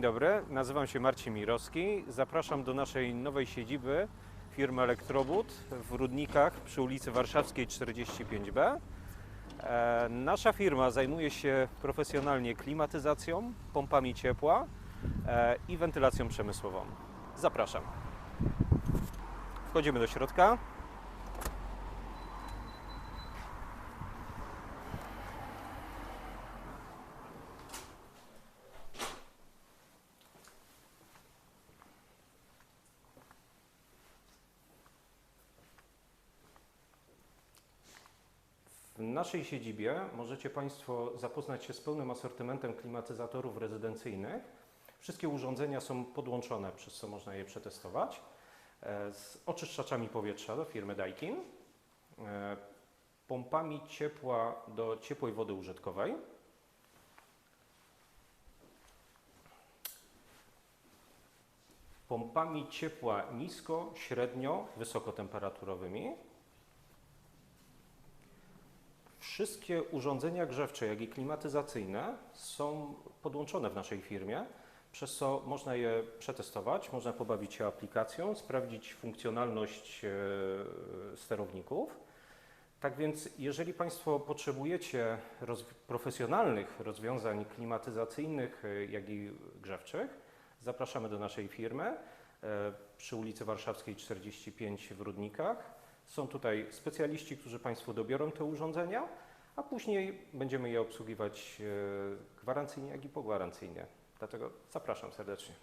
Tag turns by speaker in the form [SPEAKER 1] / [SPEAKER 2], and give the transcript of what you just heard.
[SPEAKER 1] dobry, nazywam się Marcin Mirowski. Zapraszam do naszej nowej siedziby firmy Elektrobud w Rudnikach przy ulicy Warszawskiej 45B. E, Nasza firma zajmuje się profesjonalnie klimatyzacją, pompami ciepła e, i wentylacją przemysłową. Zapraszam. Wchodzimy do środka. W naszej siedzibie możecie Państwo zapoznać się z pełnym asortymentem klimatyzatorów rezydencyjnych. Wszystkie urządzenia są podłączone, przez co można je przetestować. E, Z oczyszczaczami powietrza firmy Daikin, e, pompami ciepła do ciepłej wody użytkowej, pompami ciepła nisko, średnio, wysokotemperaturowymi, Wszystkie urządzenia grzewcze, jak i klimatyzacyjne są podłączone w naszej firmie, przez co można je przetestować, można pobawić się aplikacją, sprawdzić funkcjonalność e, sterowników. Tak więc, jeżeli Państwo potrzebujecie profesjonalnych rozwiązań klimatyzacyjnych, e, jak i grzewczych, zapraszamy do naszej firmy e, przy ulicy Warszawskiej 45 w Rudnikach. Są tutaj specjaliści, którzy Państwu dobiorą te urządzenia, a później będziemy je obsługiwać e, gwarancyjnie, jak i pogwarancyjnie. Dlatego zapraszam serdecznie.